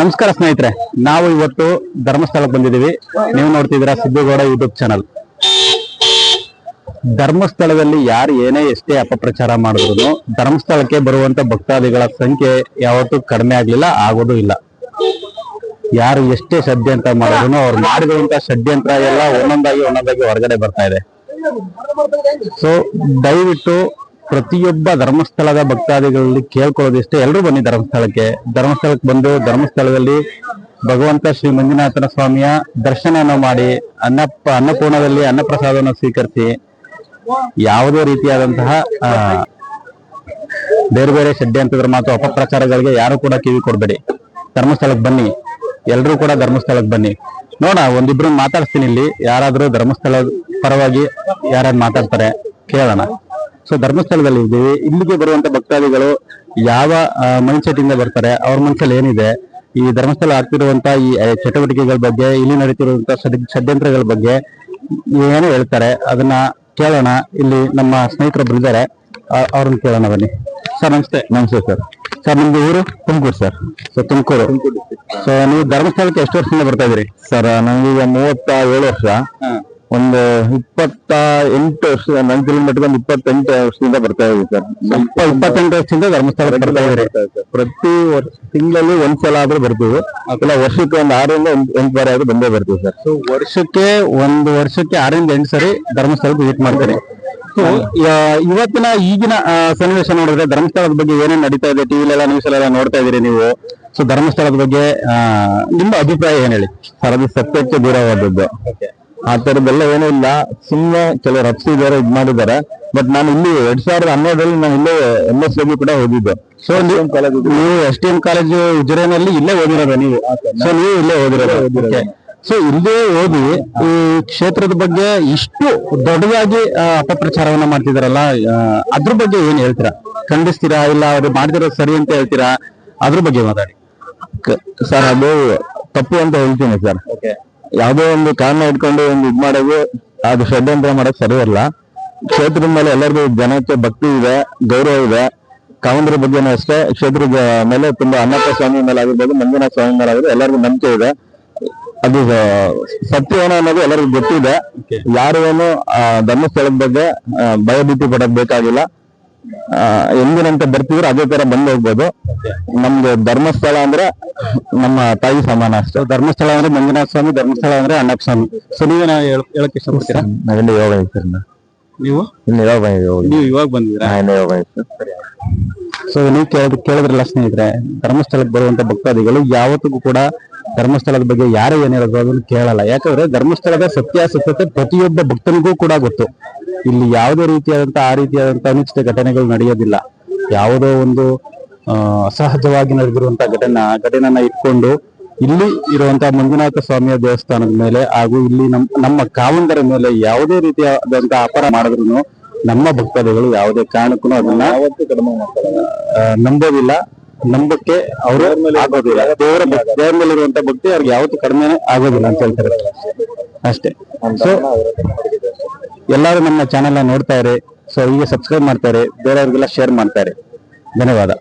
ನಮಸ್ಕಾರ ಸ್ನೇಹಿತರೆ, ನಾವು ಇವತ್ತು ಧರ್ಮಸ್ಥಳಕ್ಕೆ ಬಂದಿದ್ದೀವಿ. ನೀವು ನೋಡ್ತಿದ್ದೀರಾ ಸಿದ್ದೇಗೌಡ ಯೂಟ್ಯೂಬ್ ಚಾನಲ್ ಧರ್ಮಸ್ಥಳದಲ್ಲಿ ಯಾರು ಏನೇ ಎಷ್ಟೇ ಅಪಪ್ರಚಾರ ಮಾಡಿದ್ರು ಧರ್ಮಸ್ಥಳಕ್ಕೆ ಬರುವಂತ ಭಕ್ತಾದಿಗಳ ಸಂಖ್ಯೆ ಯಾವತ್ತೂ ಕಡಿಮೆ ಆಗ್ಲಿಲ್ಲ, ಆಗೋದು ಇಲ್ಲ. ಯಾರು ಎಷ್ಟೇ ಷಡ್ಯಂತ್ರ ಮಾಡಿದ್ರು ಅವ್ರು ಮಾಡಿರುವಂತ ಷಡ್ಯಂತ್ರ ಎಲ್ಲ ಒಂದೊಂದಾಗಿ ಒಂದೊಂದಾಗಿ ಹೊರಗಡೆ ಬರ್ತಾ ಇದೆ. ಸೊ ದಯವಿಟ್ಟು ಪ್ರತಿಯೊಬ್ಬ ಧರ್ಮಸ್ಥಳದ ಭಕ್ತಾದಿಗಳಲ್ಲಿ ಕೇಳ್ಕೊಳ್ಳೋದಿಷ್ಟೇ ಎಲ್ಲರೂ ಬನ್ನಿ ಧರ್ಮಸ್ಥಳಕ್ಕೆ. ಧರ್ಮಸ್ಥಳಕ್ಕೆ ಬಂದು ಧರ್ಮಸ್ಥಳದಲ್ಲಿ ಭಗವಂತ ಶ್ರೀ ಮಂಜುನಾಥನ ಸ್ವಾಮಿಯ ದರ್ಶನವನ್ನು ಮಾಡಿ ಅನ್ನ ಅನ್ನಪೂರ್ಣದಲ್ಲಿ ಅನ್ನಪ್ರಸಾದವನ್ನು ಸ್ವೀಕರಿಸಿ ಯಾವುದೇ ರೀತಿಯಾದಂತಹ ಬೇರೆ ಬೇರೆ ಷಡ್ಯಂತ್ರದ ಮಾತು ಅಪಪ್ರಚಾರಗಳಿಗೆ ಯಾರು ಕೂಡ ಕಿವಿ ಕೊಡಬೇಡಿ. ಧರ್ಮಸ್ಥಳಕ್ಕೆ ಬನ್ನಿ. ಎಲ್ಲರೂ ಕೂಡ ಧರ್ಮಸ್ಥಳಕ್ಕೆ ಬನ್ನಿ. ನೋಡ ಒಂದಿಬ್ರು ಮಾತಾಡ್ತೀನಿ ಇಲ್ಲಿ. ಯಾರಾದ್ರೂ ಧರ್ಮಸ್ಥಳ ಪರವಾಗಿ ಯಾರು ಮಾತಾಡ್ತಾರೆ, ಕೇಳೋಣ. ಸೊ ಧರ್ಮಸ್ಥಳದಲ್ಲಿ ಇದ್ದೀವಿ. ಇಲ್ಲಿಗೆ ಬರುವಂತ ಭಕ್ತಾದಿಗಳು ಯಾವ ಮೈಂಡ್ ಸೆಟ್ ಇಂದ ಬರ್ತಾರೆ ಅವ್ರ ಮನಸ್ಸಲ್ಲಿ ಏನಿದೆ ಈ ಧರ್ಮಸ್ಥಳ ಆಗ್ತಿರುವಂತ ಈ ಚಟುವಟಿಕೆಗಳ ಬಗ್ಗೆ ಇಲ್ಲಿ ನಡೀತಿರುವಂತ ಷಡ್- ಷಡ್ಯಂತ್ರಗಳ ಬಗ್ಗೆ ಏನು ಹೇಳ್ತಾರೆ ಅದನ್ನ ಕೇಳೋಣ. ಇಲ್ಲಿ ನಮ್ಮ ಸ್ನೇಹಿತರೊಬ್ರು ಇದ್ದಾರೆ. ಅವ್ರನ್ನ ಕೇಳೋಣ ಬನ್ನಿ. ಸರ್ ನಮಸ್ತೆ. ನಮಸ್ತೆ ಸರ್. ಸರ್ ನಿಮ್ದು ಊರು? Tumakuru sir. So Tumakuru. So ನೀವು ಧರ್ಮಸ್ಥಳಕ್ಕೆ ಎಷ್ಟು ವರ್ಷದಿಂದ ಬರ್ತಾ ಇದ್ರಿ ಸರ್ ನಂಗೀಗ ಮೂವತ್ತ ಏಳು ವರ್ಷ. ಒಂದು ಇಪ್ಪತ್ತ ಎಂಟು ವರ್ಷ ನನ್ ಕಿಲೋಮೀಟರ್ ಒಂದು ಇಪ್ಪತ್ತೆಂಟು ವರ್ಷದಿಂದ ಬರ್ತಾ ಇದೆ ಸರ್. ಇಪ್ಪ ಇಪ್ಪತ್ತೆಂಟು ವರ್ಷದಿಂದ ಧರ್ಮಸ್ಥಳ ಬರ್ತಾ ಇದೆ ಪ್ರತಿ ವರ್ಷ ತಿಂಗಳಲ್ಲಿ ಒಂದ್ಸಲ ಆದ್ರೂ ಬರ್ತೀವಿ. ಇಲ್ಲ ವರ್ಷಕ್ಕೆ ಒಂದು ಆರರಿಂದ ಎಂಟು ಬಾರಿ ಆದ್ರೂ ಬಂದೇ ಬರ್ತೀವಿ ಸರ್. ಸೊ ವರ್ಷಕ್ಕೆ ಒಂದು ವರ್ಷಕ್ಕೆ ಆರರಿಂದ ಎಂಟು ಸರಿ ಧರ್ಮಸ್ಥಳಕ್ಕೆ ವಿಸಿಟ್ ಮಾಡ್ತಾರೆ. ಸೊ ಇವತ್ತಿನ ಈಗಿನ ಸನ್ನಿವೇಶ ನೋಡಿದ್ರೆ ಧರ್ಮಸ್ಥಳದ ಬಗ್ಗೆ ಏನೇನ್ ನಡೀತಾ ಇದೆ ಟಿವಿಲೆಲ್ಲ ನ್ಯೂಸ್ ಎಲ್ಲ ನೋಡ್ತಾ ಇದೀರಿ ನೀವು. ಸೊ ಧರ್ಮಸ್ಥಳದ ಬಗ್ಗೆ ಆ, ನಿಮ್ಮ ಅಭಿಪ್ರಾಯ ಏನ್ ಹೇಳಿ? ಸರ್ ಅದು ಸತ್ಯಕ್ಕೆ ದೂರವಾದದ್ದು. ಆ ತರದ್ದೆಲ್ಲ ಏನೂ ಇಲ್ಲ. ಸುಮ್ಮನೆ ಕೆಲವರು ಹಚ್ಚಿದ್ದಾರೆ ಇದ್ ಮಾಡಿದ್ದಾರೆ. ಬಟ್ ನಾನು ಇಲ್ಲಿ ಎರಡ್ ಸಾವಿರದ ಹನ್ನೆರಡರಲ್ಲಿ ನಾನು ಇಲ್ಲೇ ಎಂ ಎಸ್ ಡಬ್ಲ್ಯೂ ಕೂಡ ಓದಿದ್ದು ಸೊ ನೀವು ಎಸ್ ಟಿ ಎಂ ಕಾಲೇಜು ಉಜಿರೆನಲ್ಲಿ ಇಲ್ಲೇ ಓದಿರೋದ ನೀವು? ಸೊ ನೀವು ಇಲ್ಲೇ ಓದಿರೋದು? ಸೊ ಇಲ್ಲೇ ಓದಿ ಈ ಕ್ಷೇತ್ರದ ಬಗ್ಗೆ ಇಷ್ಟು ದೊಡ್ಡದಾಗಿ ಅಪಪ್ರಚಾರವನ್ನ ಮಾಡ್ತಿದಾರಲ್ಲ ಅದ್ರ ಬಗ್ಗೆ ಏನ್ ಹೇಳ್ತೀರಾ? ಖಂಡಿಸ್ತೀರಾ? ಇಲ್ಲ ಅವ್ರು ಮಾಡ್ತಿರೋದು ಸರಿ ಅಂತ ಹೇಳ್ತೀರಾ? ಅದ್ರ ಬಗ್ಗೆ ಮಾತಾಡಿ. ಸರ್ ಅದು ತಪ್ಪು ಅಂತ ಹೇಳ್ತೀನಿ ಸರ್. ಯಾವುದೋ ಒಂದು ಕಾರಣ ಇಟ್ಕೊಂಡು ಒಂದು ಇದು ಮಾಡೋದು ಅದು ಷಡ್ಯಂತ್ರ ಮಾಡಕ್ ಸರಿ ಅಲ್ಲ ಕ್ಷೇತ್ರದ ಮೇಲೆ ಎಲ್ಲರಿಗೂ ಜನಕ್ಕೆ ಭಕ್ತಿ ಇದೆ ಗೌರವ ಇದೆ. ಕಾವಂದ್ರ ಬಗ್ಗೆನೂ ಅಷ್ಟೇ. ಕ್ಷೇತ್ರದ ಮೇಲೆ ತುಂಬಾ ಅನ್ನಪ್ಪ ಸ್ವಾಮಿ ಮೇಲೆ ಆಗಿರ್ಬೋದು ಮಂಜುನಾಥ ಸ್ವಾಮಿ ಮೇಲೆ ಆಗಿರ್ಬೋದು ಎಲ್ಲರಿಗೂ ನಂಬಿಕೆ ಇದೆ. ಅದು ಸತ್ಯ ಏನೋ ಅನ್ನೋದು ಎಲ್ಲರಿಗೂ ಗೊತ್ತಿದೆ. ಯಾರು ಏನು ಧರ್ಮಸ್ಥಳದ ಬಗ್ಗೆ ಭಯಭೀತಿ ಪಡೋದ್ ಬೇಕಾಗಿಲ್ಲ. ಎಂದಿನಂತೆ ಬರ್ತಿದ್ರು ಅದೇ ತರ ಬಂದು ಹೋಗ್ಬೋದು. ನಮ್ದು ಧರ್ಮಸ್ಥಳ ಅಂದ್ರೆ ನಮ್ಮ ತಾಯಿ ಸಮಾನ ಅಷ್ಟೇ. ಧರ್ಮಸ್ಥಳ ಅಂದ್ರೆ ಮಂಜುನಾಥ ಸ್ವಾಮಿ ಧರ್ಮಸ್ಥಳ ಅಂದ್ರೆ ಅಣ್ಣಪ್ಪ ಸ್ವಾಮಿ. ಸೊ ನೀವೇನ ಹೇಳಕ್ ಇಷ್ಟಪಡ್ತೀರಾ? ನಾವೆಲ್ಲ ಯೋಗ ಐತೆ ನೀವು? ಯೋಗ ನೀವು ಇವಾಗ ಬಂದಿದ್ದೀರಾ? ಯೋಗ ಐತೆ ಸೊ ನೀವು ಕೇಳಿದ್ ಕೇಳಿದ್ರಲ್ಲ ಸ್ನೇಹಿತರೆ ಧರ್ಮಸ್ಥಳಕ್ಕೆ ಬರುವಂತ ಭಕ್ತಾದಿಗಳು ಯಾವತ್ತಿಗೂ ಕೂಡ ಧರ್ಮಸ್ಥಳದ ಬಗ್ಗೆ ಯಾರೇ ಏನ್ ಅದನ್ನು ಕೇಳಲ್ಲ. ಯಾಕಂದ್ರೆ ಧರ್ಮಸ್ಥಳದ ಸತ್ಯಾಸತ್ಯತೆ ಪ್ರತಿಯೊಬ್ಬ ಭಕ್ತನಿಗೂ ಕೂಡ ಗೊತ್ತು. ಇಲ್ಲಿ ಯಾವುದೇ ರೀತಿಯಾದಂತ ಆ ರೀತಿಯಾದಂತ ಅನಿಶ್ಚಿತ ಘಟನೆಗಳು ನಡೆಯೋದಿಲ್ಲ. ಯಾವುದೋ ಒಂದು ಅಸಹಜವಾಗಿ ನಡೆದಿರುವಂತ ಘಟನೆ, ಘಟನೆನ ಇಟ್ಕೊಂಡು ಇಲ್ಲಿ ಇರುವಂತಹ ಮಂಜುನಾಥ ಸ್ವಾಮಿಯ ದೇವಸ್ಥಾನದ ಮೇಲೆ ಹಾಗೂ ಇಲ್ಲಿ ನಮ್, ನಮ್ಮ ಕಾವಂದರ ಮೇಲೆ ಯಾವುದೇ ರೀತಿಯಾದಂತಹ ಅಪರ ಮಾಡಿದ್ರು ನಮ್ಮ ಭಕ್ತಾದಿಗಳು ಯಾವುದೇ ಕಾರಣಕ್ಕೂ ಅದನ್ನ ನಂಬೋದಿಲ್ಲ. ನಂಬಕ್ಕೆ ಮೇಲೆ ಆಗೋದಿಲ್ಲ. ದೇವರ ದೇವರ ಮೇಲೆ ಇರುವಂತ ಭಕ್ತಿ ಅವ್ರಿಗೆ ಯಾವತ್ತು ಕಡಿಮೆ ಆಗೋದಿಲ್ಲ ಅಂತ ಹೇಳ್ತಾರೆ. ಅಷ್ಟೇ. ಸೊ ಎಲ್ಲರೂ ನಮ್ಮ ಚಾನೆಲ್ ನೋಡ್ತಾ ಇರಿ. ಸೊ ಹೀಗೆ ಸಬ್ಸ್ಕ್ರೈಬ್ ಮಾಡ್ತಾರೆ ಬೇರೆಯವ್ರಿಗೆಲ್ಲ ಶೇರ್ ಮಾಡ್ತಾರೆ ಧನ್ಯವಾದ.